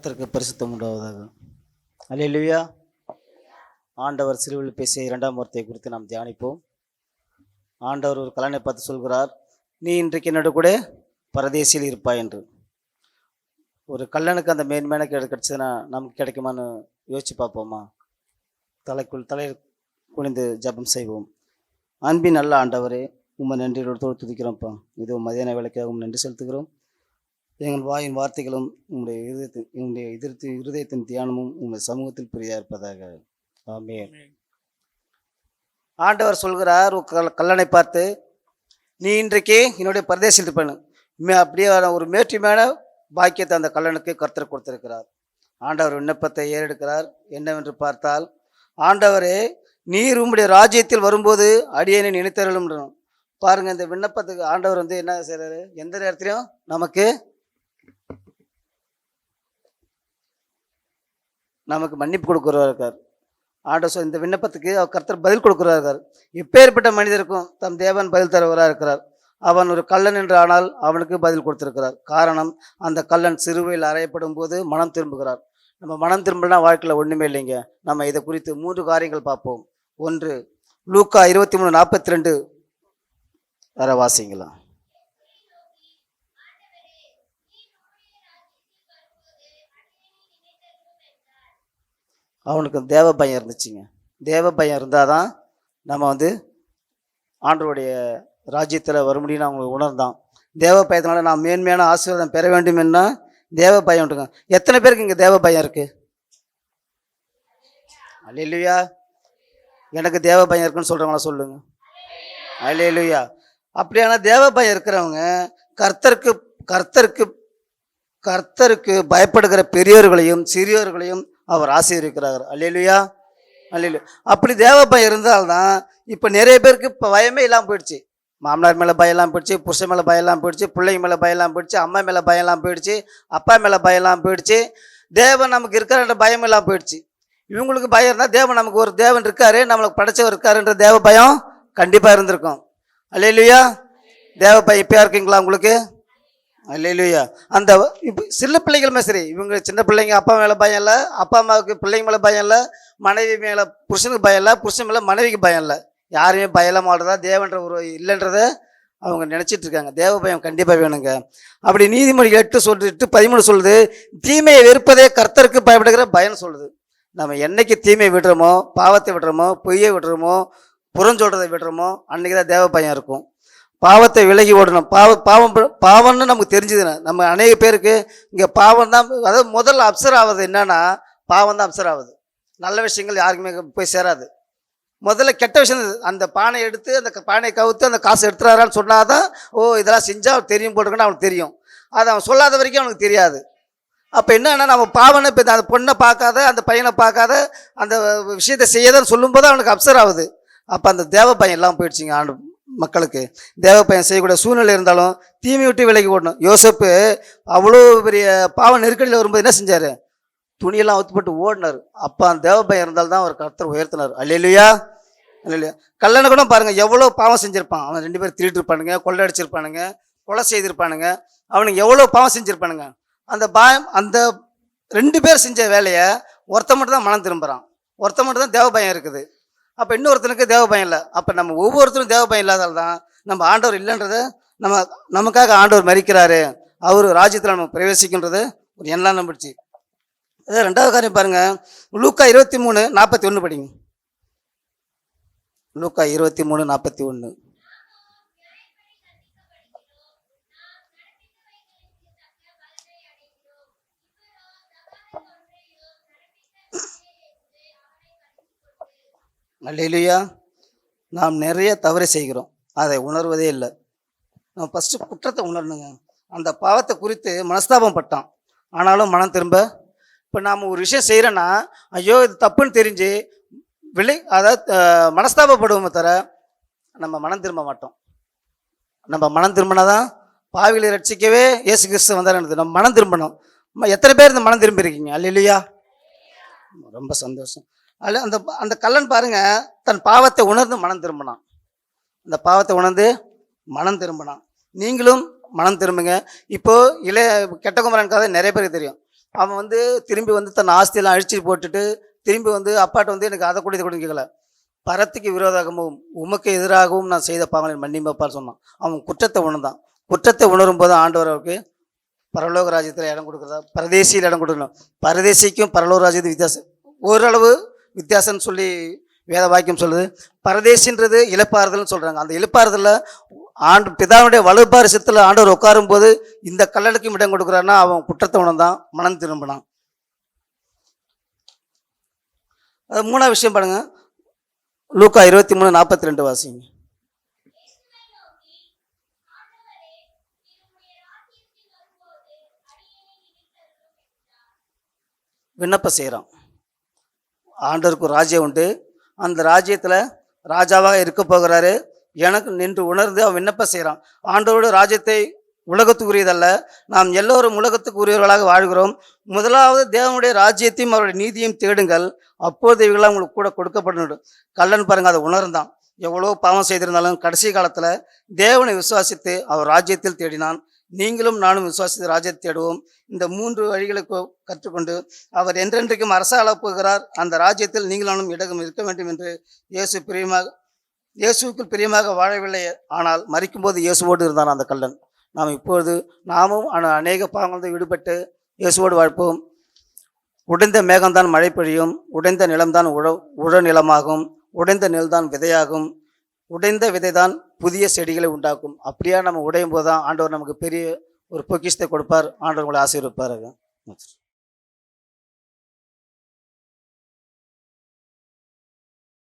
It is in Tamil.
கர்த்தருக்கு பரிசுத்தம் உண்டாவதாக. அல்லேலூயா. ஆண்டவர் சிறுவில் பேசிய இரண்டாம் வார்த்தையை குறித்து நாம் தியானிப்போம். ஆண்டவர் ஒரு கலனை பார்த்து சொல்கிறார் நீ இன்றைக்கு என்னோட கூட பரதேசியில் இருப்பாய் என்று. ஒரு கல்லனுக்கு அந்த மேன்மையான கிடை கிடைச்சதுன்னா நமக்கு கிடைக்குமான்னு யோசிச்சு பார்ப்போமா? தலைக்குள் தலையில் குனிந்து ஜெபம் செய்வோம். அன்பின் நல்ல ஆண்டவரே உம்மை நன்றியோடு துதிக்கிறோம்ப்பா. இது மதியான வேலைக்காக உம் நன்றி செலுத்துகிறோம். எங்கள் வாயின் வார்த்தைகளும் உங்களுடைய இருதயத்தின் உங்களுடைய எதிர்த்து இருதயத்தின் தியானமும் உங்கள் சமூகத்தில் பிரியா இருப்பதாக ஆமென். ஆண்டவர் சொல்கிறார் கல்லனை பார்த்து நீ இன்றைக்கு என்னுடைய பரதேசில் இருப்பேன் அப்படியே ஒரு மேற்றுமையான பாக்கியத்தை அந்த கல்லனுக்கு கர்த்தர் கொடுத்திருக்கிறார். ஆண்டவர் விண்ணப்பத்தை ஏறெடுக்கிறார். என்னவென்று பார்த்தால் ஆண்டவரே நீர் உம்முடைய ராஜ்யத்தில் வரும்போது அடியேனை நினைத்தருளும் பாருங்க இந்த விண்ணப்பத்துக்கு ஆண்டவர் வந்து என்ன செய்றாரு? எந்த நேரத்திலையும் நமக்கு நமக்கு மன்னிப்பு கொடுக்குறவா இருக்கார். ஆண்டவர் சொல் இந்த விண்ணப்பத்துக்கு அவர் கர்த்தர் பதில் கொடுக்குறவா இருக்கார். இப்பேற்பட்ட மனிதருக்கும் தம் தேவன் பதில் தருவராக இருக்கிறார். அவன் ஒரு கள்ளன் என்று ஆனால் அவனுக்கு பதில் கொடுத்திருக்கிறார். காரணம் அந்த கள்ளன் சிறுவையில் அறையப்படும் போது மனம் திரும்புகிறார். நம்ம மனம் திரும்பலனா வாழ்க்கையில் ஒன்றுமே இல்லைங்க. நம்ம இதை குறித்து மூன்று காரியங்கள் பார்ப்போம். ஒன்று லூக்கா இருபத்தி மூணு நாற்பத்தி ரெண்டு. வேற வாசிங்களா அவனுக்கு தேவ பயம் இருந்துச்சுங்க. தேவ பயம் இருந்தால் தான் நம்ம வந்து ஆண்டருடைய ராஜ்யத்தில் வர முடியும்னு அவங்க உணர்ந்தான். தேவ பயத்தினால நான் மேன்மையான ஆசீர்வாதம் பெற வேண்டும் என்ன தேவ பயம் உண்டுங்க எத்தனை பேருக்கு இங்கே தேவ பயம் இருக்கு? அல்லையா எனக்கு தேவ பயம் இருக்குன்னு சொல்கிறவங்களா சொல்லுங்க. அல்லையா அப்படியான தேவ பயம் இருக்கிறவங்க கர்த்தருக்கு கர்த்தருக்கு கர்த்தருக்கு பயப்படுகிற பெரியோர்களையும் சிறியோர்களையும் அவர் ஆசீர்வதிக்கிறார். அல்லையா அல்லையா அப்படி தேவ பயம் இருந்தால்தான் இப்போ நிறைய பேருக்கு இப்போ பயமே இல்லாமல் போயிடுச்சு. மாமனார் மேலே பயம்லாம் போயிடுச்சு புருஷன் மேலே பயம்லாம் போயிடுச்சு பிள்ளைங்க மேலே பயம்லாம் போயிடுச்சு அம்மா மேலே பயம்லாம் போயிடுச்சு அப்பா மேலே பயம்லாம் போயிடுச்சு. தேவன் நமக்கு இருக்கிற பயம் எல்லாம் போயிடுச்சு. இவங்களுக்கு பயம் இருந்தால் தேவன் நமக்கு ஒரு தேவன் இருக்காரு நம்மளுக்கு படைச்சவர் இருக்காருன்ற தேவ பயம் கண்டிப்பாக இருந்திருக்கும். அல்லையா தேவ பயம் இப்போ இருக்கீங்களா உங்களுக்கு? அல்லையா அந்த இப்போ சில பிள்ளைகளுமே சரி. இவங்க சின்ன பிள்ளைங்க அப்பா மேலே பயம் இல்லை. அப்பா அம்மாவுக்கு பிள்ளைங்க மேலே பயம் இல்லை. மனைவி மேலே புருஷனுக்கு பயம் இல்லை. புருஷன் மேலே மனைவிக்கு பயம் இல்லை. யாருமே பயல மாட்டதா தேவன்ற ஒரு இல்லைன்றத அவங்க நினச்சிட்டு இருக்காங்க. தேவ பயம் கண்டிப்பாக வேணுங்க. அப்படி நீதிமொழி எட்டு சொல்லிட்டு பதிமூணு சொல்லுது. தீமையை வெறுப்பதே கர்த்தருக்கு பயப்படுகிற பயம் சொல்லுது. நம்ம என்னைக்கு தீமையை விடுறோமோ பாவத்தை விடுறோமோ பொய்யை விடுறோமோ புறஞ்சொல்றதை விடுறோமோ அன்றைக்கி தான் தேவ பயம் இருக்கும். பாவத்தை விலகி ஓடணும். பாவ பாவம் பாவம்னு நமக்கு தெரிஞ்சுதுண்ணே நம்ம அநேக பேருக்கு இங்கே பாவம் தான் அதாவது முதல்ல அப்சர் ஆகுது என்னன்னா பாவம் தான் அப்சர் ஆகுது நல்ல விஷயங்கள் யாருக்குமே போய் சேராது. முதல்ல கெட்ட விஷயம் அந்த பானை எடுத்து அந்த பானையை கவுத்து அந்த காசு எடுத்துறாரான்னு சொன்னாதான் ஓ இதெல்லாம் செஞ்சால் அவன் தெரியும் போட்டுக்கன்னு அவனுக்கு தெரியும். அது அவன் சொல்லாத வரைக்கும் அவனுக்கு தெரியாது. அப்போ என்னன்னா நம்ம பாவனை இப்போ அந்த பொண்ணை பார்க்காத அந்த பையனை பார்க்காத அந்த விஷயத்தை செய்யாதன்னு சொல்லும்போது அவனுக்கு அப்சர் ஆகுது. அப்போ அந்த தேவ பையன் எல்லாம் போயிடுச்சுங்க ஆண்டு மக்களுக்கு. தேவ பையன் செய்யக்கூடிய சூழ்நிலை இருந்தாலும் தீமை விட்டு விலகி ஓடணும். யோசப்பு அவ்வளோ பெரிய பாவ நெருக்கடியில் வரும்போது என்ன செஞ்சார்? துணியெல்லாம் ஒத்துப்பட்டு ஓடினார். அப்போ அந்த தேவ பையன் இருந்தால்தான் அவர் கர்த்தர் உயர்த்தினார். அல்லையா இல்லையா கல்லணை கூட பாருங்கள் எவ்வளோ பாவம் செஞ்சுருப்பான். அவன் ரெண்டு பேரும் திருட்டு இருப்பானுங்க கொள்ளை அடிச்சிருப்பானுங்க கொலை செய்திருப்பானுங்க. அவனுக்கு எவ்வளோ பாவம் செஞ்சுருப்பானுங்க. அந்த பாயம் அந்த ரெண்டு பேர் செஞ்ச வேலையை ஒருத்த மட்டும் தான் மனம் திரும்புகிறான் ஒருத்த மட்டும் தான் தேவ பயம் இருக்குது. அப்போ இன்னொருத்தனுக்கு தேவ பயம் இல்லை. அப்போ நம்ம ஒவ்வொருத்தரும் தேவ பயம் இல்லாதால் தான் நம்ம ஆண்டவர் இல்லைன்றத நம்ம நமக்காக ஆண்டவர் மறிக்கிறாரு அவர் ராஜ்யத்தில் நம்ம பிரவேசிக்கின்றது ஒரு எண்ணம் நம்பிடுச்சு. அதே ரெண்டாவது காரியம் பாருங்கள் லூக்கா இருபத்தி மூணு நாற்பத்தி ஒன்று படிங்க. லூக்கா இருபத்தி மூணு நாற்பத்தி ஒன்று அல்லையிலையா நாம் நிறைய தவறு செய்கிறோம். அதை உணர்வதே இல்லை. நம்ம ஃபஸ்ட்டு குற்றத்தை உணரணுங்க. அந்த பாவத்தை குறித்து மனஸ்தாபம் பட்டான். ஆனாலும் மனம் திரும்ப இப்போ நாம் ஒரு விஷயம் செய்கிறோன்னா ஐயோ இது தப்புன்னு தெரிஞ்சு விலை அதாவது மனஸ்தாபப்படுவோமே தவிர நம்ம மனம் திரும்ப மாட்டோம். நம்ம மனம் திரும்பினா தான் பாவிகளை ரட்சிக்கவே இயேசு கிறிஸ்து வந்தார் நம்ம மனம் திரும்பணும். எத்தனை பேர் இந்த மனம் திரும்பியிருக்கீங்க? அல்ல இல்லையா ரொம்ப சந்தோஷம். அல்ல அந்த அந்த கல்லன் பாருங்க தன் பாவத்தை உணர்ந்து மனம் திரும்பினான். அந்த பாவத்தை உணர்ந்து மனம் திரும்பினான். நீங்களும் மனம் திரும்புங்க. இப்போ இளைய கெட்டகுமரன் கதை நிறைய பேருக்கு தெரியும். அவன் வந்து திரும்பி வந்து தன் ஆஸ்தியெல்லாம் அழிச்சு போட்டுட்டு திரும்பி வந்து அப்பாட்ட வந்து எனக்கு அதை கூட இதை கூட கேட்கல பரத்துக்கு விரோதமாகவும் உமக்கு எதிராகவும் நான் செய்த பாவங்களை மன்னிப்பார் சொன்னான். அவன் குற்றத்தை உணர்ந்தான். குற்றத்தை உணரும் போது ஆண்டவர் அவருக்கு பரலோக ராஜ்யத்தில் இடம் கொடுக்குறதா? பரதேசியில் இடம் கொடுக்கணும். பரதேசிக்கும் பரலோக ராஜ்யத்துக்கு வித்தியாசம். ஓரளவு வித்தியாசம்னு சொல்லி வேத வாக்கியம் சொல்லுது. பரதேசின்றது இழப்பாறுதல்னு சொல்கிறாங்க அந்த இழப்பாறுதலில் ஆண்டு பிதாவுடைய வலுப்பாரிசத்தில் ஆண்டவர் உட்காரும் போது இந்த கல்லடுக்கும் இடம் கொடுக்குறாருன்னா அவன் குற்றத்தை உணர்ந்தான் மனம் திரும்பினான். அது மூணாவது விஷயம் பாருங்க. லூக்கா இருபத்தி மூணு நாற்பத்தி ரெண்டு வாசிங்க. விண்ணப்பம் செய்கிறான் ஆண்டவருக்கு ராஜ்யம் உண்டு. அந்த ராஜ்யத்தில் ராஜாவாக இருக்க போகிறாரு. எனக்கு நின்று உணர்ந்து அவன் விண்ணப்பம் செய்கிறான். ஆண்டவரோட ராஜ்யத்தை உலகத்துக்குரியதல்ல. நாம் எல்லோரும் உலகத்துக்கு உரியவர்களாக வாழ்கிறோம். முதலாவது தேவனுடைய ராஜ்யத்தையும் அவருடைய நீதியையும் தேடுங்கள். அப்போது இவங்களாம் உங்களுக்கு கூட கொடுக்கப்படணும் கல்லன் பாருங்கள் அதை உணர்ந்தான். எவ்வளோ பாவம் செய்திருந்தாலும் கடைசி காலத்தில் தேவனை விசுவாசித்து அவர் ராஜ்யத்தில் தேடினான். நீங்களும் நானும் விசுவாசித்து ராஜ்யத்தை தேடுவோம். இந்த மூன்று வழிகளை கற்றுக்கொண்டு அவர் என்றென்றைக்கும் அரசாள போகிறார். அந்த ராஜ்யத்தில் நீங்களும் இடகம் இருக்க வேண்டும் என்று இயேசு பிரியமாக இயேசுவுக்குள் பிரியமாக வாழவில்லை. ஆனால் மறிக்கும்போது இயேசுவோடு இருந்தான் அந்த கல்லன் நாம் இப்பொழுது நாமும் அநேக பாவங்களிலிருந்து விடுபட்டு இயேசுவோடு வாழ்ப்போம். உடைந்த மேகம்தான் மழை பெய்யும். உடைந்த நிலம்தான் உழ உழ நிலமாகும் உடைந்த நெல்தான் விதையாகும். உடைந்த விதை தான் புதிய செடிகளை உண்டாக்கும். அப்படியா நம்ம உடையும் போது தான் ஆண்டவர் நமக்கு பெரிய ஒரு பொக்கிஷத்தை கொடுப்பார். ஆண்டவர் உங்களை ஆசீர்வதிப்பாருங்க